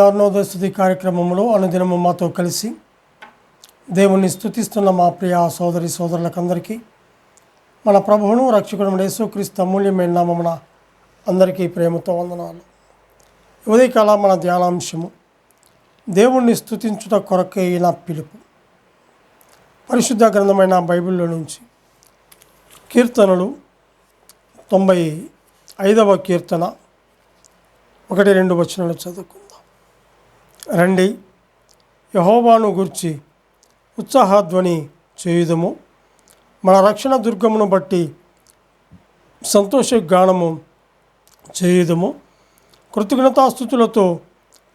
అరుణోదయ కార్యక్రమంలో అనుదినము మాతో కలిసి దేవుణ్ణి స్థుతిస్తున్న మా ప్రియ సోదరి సోదరులకందరికీ మన ప్రభువును రక్షకుడు యేసుక్రీస్తు అమూల్యమైన నామమున అందరికీ ప్రేమతో వందనాలు. ఉదయకాల మన ధ్యానాంశము దేవుణ్ణి స్థుతించుట కొరకే నా పిలుపు. పరిశుద్ధ గ్రంథమైన బైబిల్లో నుంచి కీర్తనలు తొంభై ఐదవ కీర్తన ఒకటి రెండు వచనాలు చదువుకు రండి. యహోవాను గుర్చి ఉత్సాహధ్వని చేయుదము. మన రక్షణ దుర్గమును బట్టి సంతోష గానము చేయుదము కృతజ్ఞతాస్థుతులతో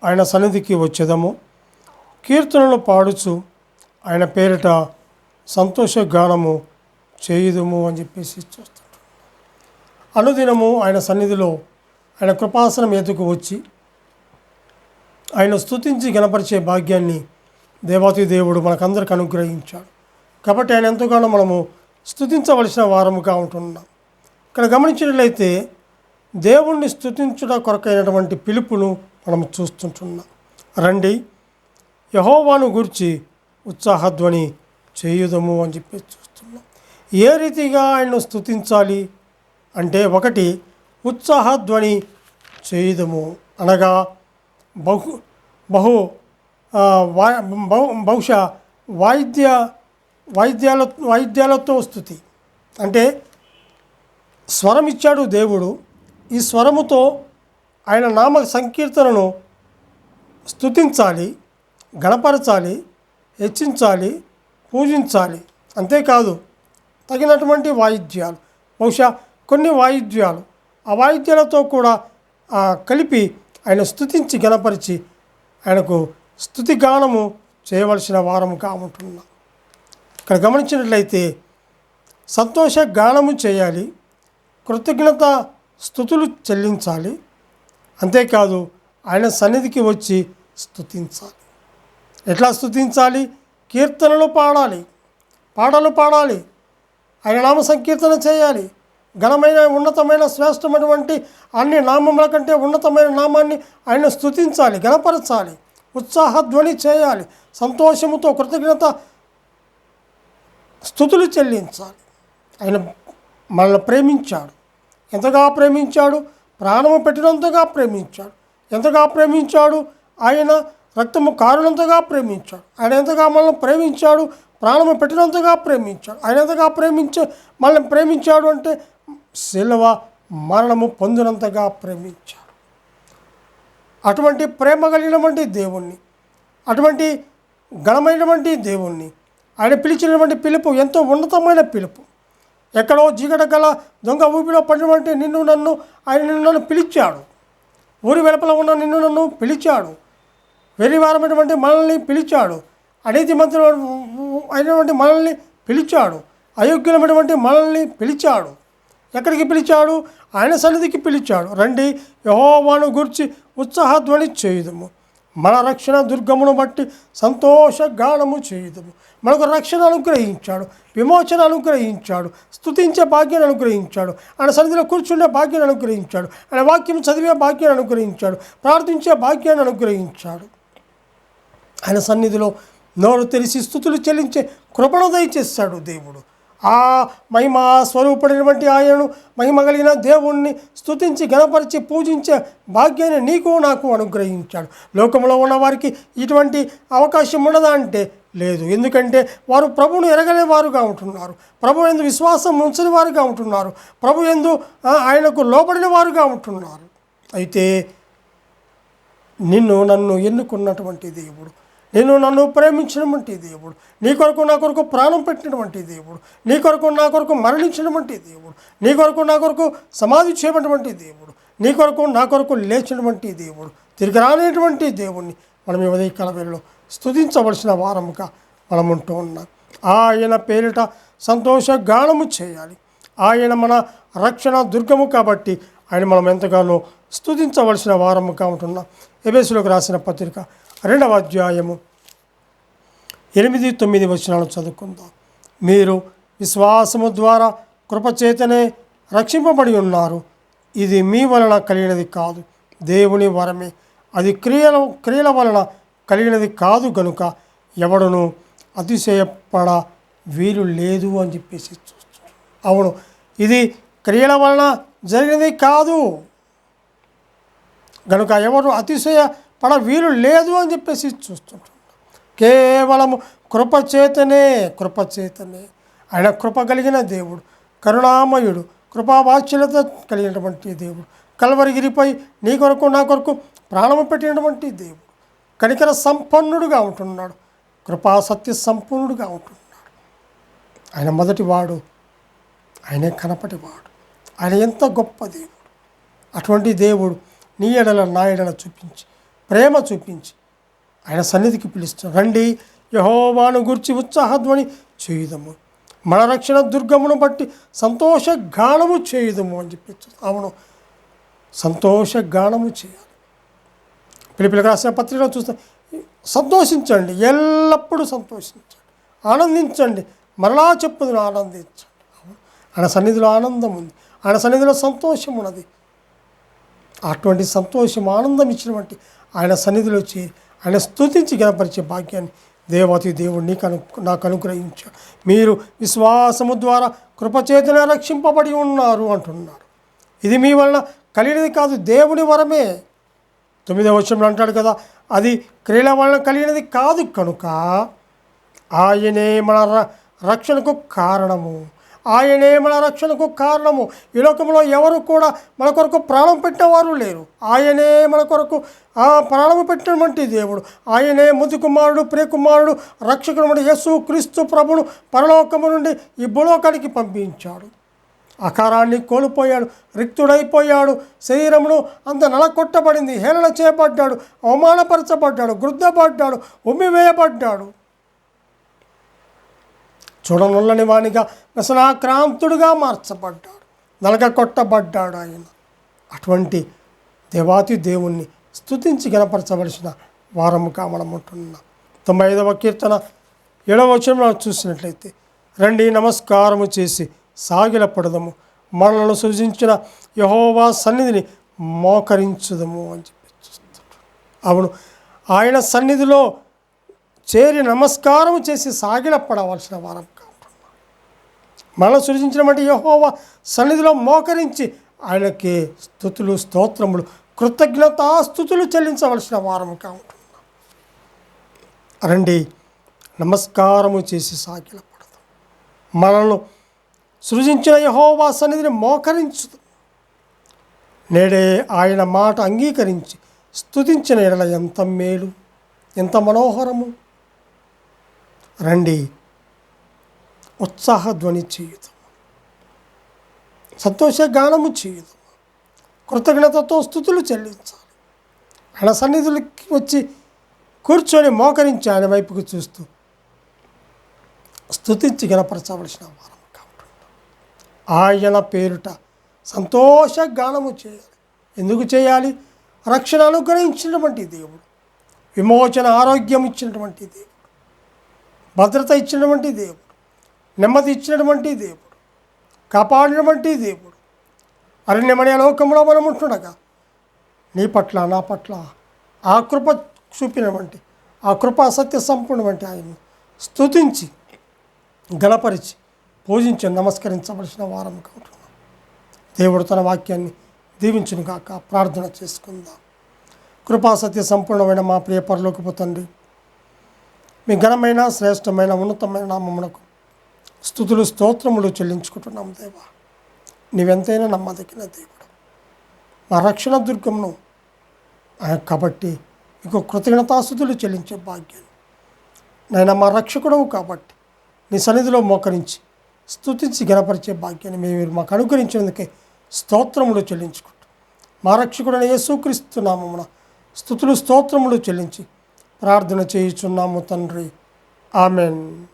ఆయన సన్నిధికి వచ్చేదము. కీర్తనలు పాడుచు ఆయన పేరిట సంతోష గానము చేయుదము అని చెప్పేసి చూస్తాడు అనుదినము ఆయన సన్నిధిలో ఆయన కృపాసనం ఎదుకు వచ్చి ఆయన స్థుతించి గణపరిచే భాగ్యాన్ని దేవాతి దేవుడు మనకందరికి అనుగ్రహించాడు. కాబట్టి ఆయన ఎంతగానో మనము స్తుతించవలసిన వారముగా ఉంటున్నాం. ఇక్కడ గమనించినట్లయితే దేవుణ్ణి స్థుతించడం కొరకైనటువంటి పిలుపును మనం చూస్తుంటున్నాం. రండి యహోవాను గురించి ఉత్సాహధ్వని చేయుదము అని చెప్పి చూస్తున్నాం. ఏ రీతిగా ఆయన్ను స్థుతించాలి అంటే ఒకటి ఉత్సాహధ్వని చేయుదము అనగా బహు బహు వా బహు బహుశా వాయిద్య వాయిద్యాల వాయిద్యాలతో స్థుతి అంటే స్వరం ఇచ్చాడు దేవుడు. ఈ స్వరముతో ఆయన నామ సంకీర్తనను స్తుతించాలి గణపరచాలి హెచ్చించాలి పూజించాలి. అంతేకాదు తగినటువంటి వాయిద్యాలు. బహుశా కొన్ని వాయిద్యాలు. ఆ వాయిద్యాలతో కూడా కలిపి ఆయన స్థుతించి గణపరిచి ఆయనకు స్థుతిగానము చేయవలసిన వారముగా కాముంటున్నాం ఇక్కడ గమనించినట్లయితే సంతోష గానము చేయాలి కృతజ్ఞత స్థుతులు చెల్లించాలి అంతేకాదు ఆయన సన్నిధికి వచ్చి స్థుతించాలి ఎట్లా స్థుతించాలి కీర్తనలు పాడాలి పాటలు పాడాలి ఆయన నామ సంకీర్తన చేయాలి ఘనమైన ఉన్నతమైన శ్రేష్టమైనటువంటి అన్ని నామముల కంటే ఉన్నతమైన నామాన్ని ఆయన స్థుతించాలి గణపరచాలి ఉత్సాహధ్వని చేయాలి సంతోషముతో కృతజ్ఞత స్థుతులు చెల్లించాలి. ఆయన మనల్ని ప్రేమించాడు. ఎంతగా ప్రేమించాడు? ప్రాణము పెట్టినంతగా ప్రేమించాడు. ఎంతగా ప్రేమించాడు? ఆయన రక్తము కారునంతగా ప్రేమించాడు. ఆయన ఎంతగా మనల్ని ప్రేమించాడు? ప్రాణము పెట్టినంతగా ప్రేమించాడు. ఆయన ఎంతగా ప్రేమించే మనల్ని ప్రేమించాడు అంటే శిలవ మరణము పొందినంతగా ప్రేమించాడు అటువంటి ప్రేమ కలిగినటువంటి దేవుణ్ణి అటువంటి ఘనమైనటువంటి దేవుణ్ణి ఆయన పిలిచినటువంటి పిలుపు ఎంతో ఉన్నతమైన పిలుపు. ఎక్కడో జీగట గల దొంగ ఊపిలో పడినటువంటి నిన్ను నన్ను ఆయన నిన్ను నన్ను పిలిచాడు. ఊరి వెలుపల ఉన్న నిన్ను నన్ను పిలిచాడు. వెరివారమైనటువంటి మనల్ని పిలిచాడు. అనేది మంత్రి అయినటువంటి మనల్ని పిలిచాడు. అయోగ్యులమైనటువంటి మనల్ని పిలిచాడు. ఎక్కడికి పిలిచాడు? ఆయన సన్నిధికి పిలిచాడు. రండి యహోవాను గురించి ఉత్సాహధ్వని చేయుదము. మన రక్షణ దుర్గమును బట్టి సంతోష గానము చేయుదము. మనకు రక్షణ అనుగ్రహించాడు విమోచన అనుగ్రహించాడు స్తుతించే భాగ్యాన్ని అనుగ్రహించాడు ఆయన సన్నిధిలో కూర్చుండే భాగ్యాన్ని అనుగ్రహించాడు ఆయన వాక్యం చదివే భాగ్యాన్ని అనుగ్రహించాడు ప్రార్థించే భాగ్యాన్ని అనుగ్రహించాడు. ఆయన సన్నిధిలో నోరు తెరిచి స్థుతులు చెల్లించే కృపణ దయచేస్తాడు దేవుడు. ఆ మహిమ స్వరూపుడైనటువంటి ఆయనను మహిమ కలిగిన దేవుణ్ణి స్తుతించి గణపరిచి పూజించే భాగ్యాన్ని నీకు నాకు అనుగ్రహించాడు. లోకంలో ఉన్న వారికి ఇటువంటి అవకాశం ఉన్నదా అంటే లేదు. ఎందుకంటే వారు ప్రభువును ఎరగని వారుగా ఉంటున్నారు. ప్రభు ఎందు విశ్వాసం ఉంచని వారుగా ఉంటున్నారు. ప్రభు ఎందు ఆయనకు లోబడిన వారుగా ఉంటున్నారు. అయితే నిన్ను నన్ను ఎన్నుకున్నటువంటి దేవుడు నేను నన్ను ప్రేమించినటువంటి దేవుడు. నీ కొరకు నా కొరకు ప్రాణం పెట్టినటువంటి దేవుడు. నీ కొరకు నా కొరకు మరణించినటువంటి దేవుడు. నీ కొరకు నా కొరకు సమాధి చేయబడినటువంటి దేవుడు. నీ కొరకు నా కొరకు లేచినటువంటి దేవుడు. తిరిగి రానేటువంటి దేవుణ్ణి మనం ఈ కలవేళ్ళు స్థుతించవలసిన వారముగా మనం ఉంటూ ఉన్నాం. ఆయన పేరిట సంతోష గానము చేయాలి. ఆయన మన రక్షణ దుర్గము కాబట్టి ఆయన మనం ఎంతగానో స్థుతించవలసిన వారముగా ఉంటున్నాం. ఎబేసులకు రాసిన పత్రిక రెండవ అధ్యాయము ఎనిమిది తొమ్మిది వచనాలు చదువుకుందాం. మీరు విశ్వాసము ద్వారా కృపచేతనే రక్షింపబడి ఉన్నారు. ఇది మీ వలన కలిగినది కాదు. దేవుని వరమే. అది క్రియల క్రియల వలన కలిగినది కాదు గనుక ఎవడును అతిశయపడ వీలు లేదు అని చెప్పేసి అవును ఇది క్రియల వలన జరిగినది కాదు. గనుక ఎవరు అతిశయ పడ వీలు లేదు అని చెప్పేసి చూస్తుంటాడు. కేవలము కృపచేతనే కృపచేతనే ఆయన కృప కలిగిన దేవుడు కరుణామయుడు కృపావాత్సల్యత కలిగినటువంటి దేవుడు కలవరిగిరిపై నీ కొరకు నా కొరకు ప్రాణము పెట్టినటువంటి దేవుడు కనికర సంపన్నుడుగా ఉంటున్నాడు కృపా సత్య సంపన్నుడుగా ఉంటున్నాడు. ఆయన మొదటివాడు ఆయనే కనపటివాడు ఆయన ఎంత గొప్ప దేవుడు. అటువంటి దేవుడు నీ ఎడల నా ఎడల చూపించి ప్రేమ చూపించి ఆయన సన్నిధికి పిలుస్తాం రండి యహోవాను గురించి ఉత్సాహధ్వని చేయుదము. మన రక్షణ దుర్గమును బట్టి సంతోష గానము చేయుదము అని చెప్పచ్చు అవును సంతోష గానము చేయాలి. పిలిపిలకు రాసిన పత్రికలో చూస్తే సంతోషించండి ఎల్లప్పుడూ సంతోషించండి ఆనందించండి మరలా చెప్పుదును ఆనందించండి. ఆయన సన్నిధిలో ఆనందం ఉంది. ఆయన సన్నిధిలో సంతోషం ఉన్నది. అటువంటి సంతోషం ఆనందం ఇచ్చినటువంటి ఆయన సన్నిధిలో వచ్చి ఆయన స్తుతించి గణపరిచే భాగ్యాన్ని దేవాతి దేవుణ్ణి కను నాకు అనుగ్రహించాడు మీరు విశ్వాసము ద్వారా కృపచేతన రక్షింపబడి ఉన్నారు అంటున్నారు. ఇది మీ వలన కలిగినది కాదు దేవుని వరమే. తొమ్మిదవ వచనంలో అంటాడు కదా అది క్రియల వలన కలిగినది కాదు కనుక ఆయనే మన ర- రక్షణకు కారణము. ఆయనే మన రక్షణకు కారణము. ఈ లోకంలో ఎవరు కూడా మన కొరకు ప్రాణం పెట్టేవారు లేరు. ఆయనే మన కొరకు ఆ ప్రాణము పెట్టినటువంటి దేవుడు. ఆయనే ముది కుమారుడు ప్రియకుమారుడు రక్షకుడు యేసు క్రీస్తు ప్రభుడు పరలోకము నుండి ఈ భూలోకానికి పంపించాడు. అకారాన్ని కోల్పోయాడు రిక్తుడైపోయాడు శరీరమును అంత నలకొట్టబడింది హేళన చేయబడ్డాడు అవమానపరచబడ్డాడు గుర్దపడ్డాడు ఉమ్మివేయబడ్డాడు. చూడనుల్లని వానిగా వ్యసనాక్రాంతుడుగా మార్చబడ్డాడు. నలగ కొట్టబడ్డాడు ఆయన. అటువంటి దేవాతి దేవుణ్ణి స్థుతించి గనపరచవలసిన వారముగా మనం ఉంటున్నాం తొంభై ఐదవ కీర్తన ఏడవ వచనంలో చూసినట్లయితే రండి నమస్కారము చేసి సాగిలపడదము మనలను సృజించిన యహోవా సన్నిధిని మోకరించుదము అని చెప్పి చూస్తాడు. అవును ఆయన సన్నిధిలో చేరి నమస్కారం చేసి సాగిలపడవలసిన వారం మనం సృజించినటువంటి యహోవా సన్నిధిలో మోకరించి ఆయనకి స్థుతులు స్తోత్రములు కృతజ్ఞతాస్థుతులు చెల్లించవలసిన వారము కావుతున్నాం రండి నమస్కారము చేసి సాగిలపడదు. మనల్ని సృజించిన యహోవా సన్నిధిని మోకరించుదు. నేడే ఆయన మాట అంగీకరించి స్థుతించిన ఎడల ఎంత మేలు ఎంత మనోహరము. రండి ఉత్సాహధ్వని చేయుదు సంతోష గానము చేయుదు కృతజ్ఞతతో స్థుతులు చెల్లించాలి. ఆయన సన్నిధులకి వచ్చి కూర్చొని మోకరించి ఆయన వైపుకు చూస్తూ. స్థుతించి గనపరచవలసిన వారం కాబట్టి. ఆయన పేరుట సంతోష గానము చేయాలి. ఎందుకు చేయాలి? రక్షణ అనుగ్రహించినటువంటి దేవుడు. విమోచన ఆరోగ్యం ఇచ్చినటువంటి దేవుడు. భద్రత ఇచ్చినటువంటి దేవుడు. నెమ్మది ఇచ్చినటువంటి దేవుడు కాపాడినటువంటి దేవుడు. అరణ్యమనే లోకంలో మనం ఉంటుండగా నీ పట్ల నా పట్ల ఆ కృప చూపినటువంటి ఆ కృప సత్య సంపూర్ణటువంటి ఆయన్ని స్తుతించి గణపరిచి పూజించి నమస్కరించవలసిన వారం కావుతున్నాం. దేవుడు తన వాక్యాన్ని దీవించును కాక ప్రార్థన చేసుకుందాం. కృపా సత్య సంపూర్ణమైన మా ప్రియ పరలోకపు తండ్రి మీ ఘనమైన శ్రేష్టమైన ఉన్నతమైన నామమునకు స్థుతులు స్తోత్రములు చెల్లించుకుంటున్నాం దేవా. నీవెంతైనా నమ్మదగిన దేవుడు. మా రక్షణ దుర్గమును ఆయన కాబట్టి మీకు కృతజ్ఞతాస్థుతులు చెల్లించే భాగ్యం. నేను మా రక్షకుడవు కాబట్టి నీ సన్నిధిలో మోకరించి స్తుతించి గనపరిచే భాగ్యాన్ని మేము మాకు అనుగ్రహించినందుకే స్తోత్రములు చెల్లించుకుంటాం మా రక్షకుడైన యేసుక్రీస్తున్నామమున స్థుతులు స్తోత్రములు చెల్లించి ప్రార్థన చేయుచున్నాము తండ్రి. ఆమెన్.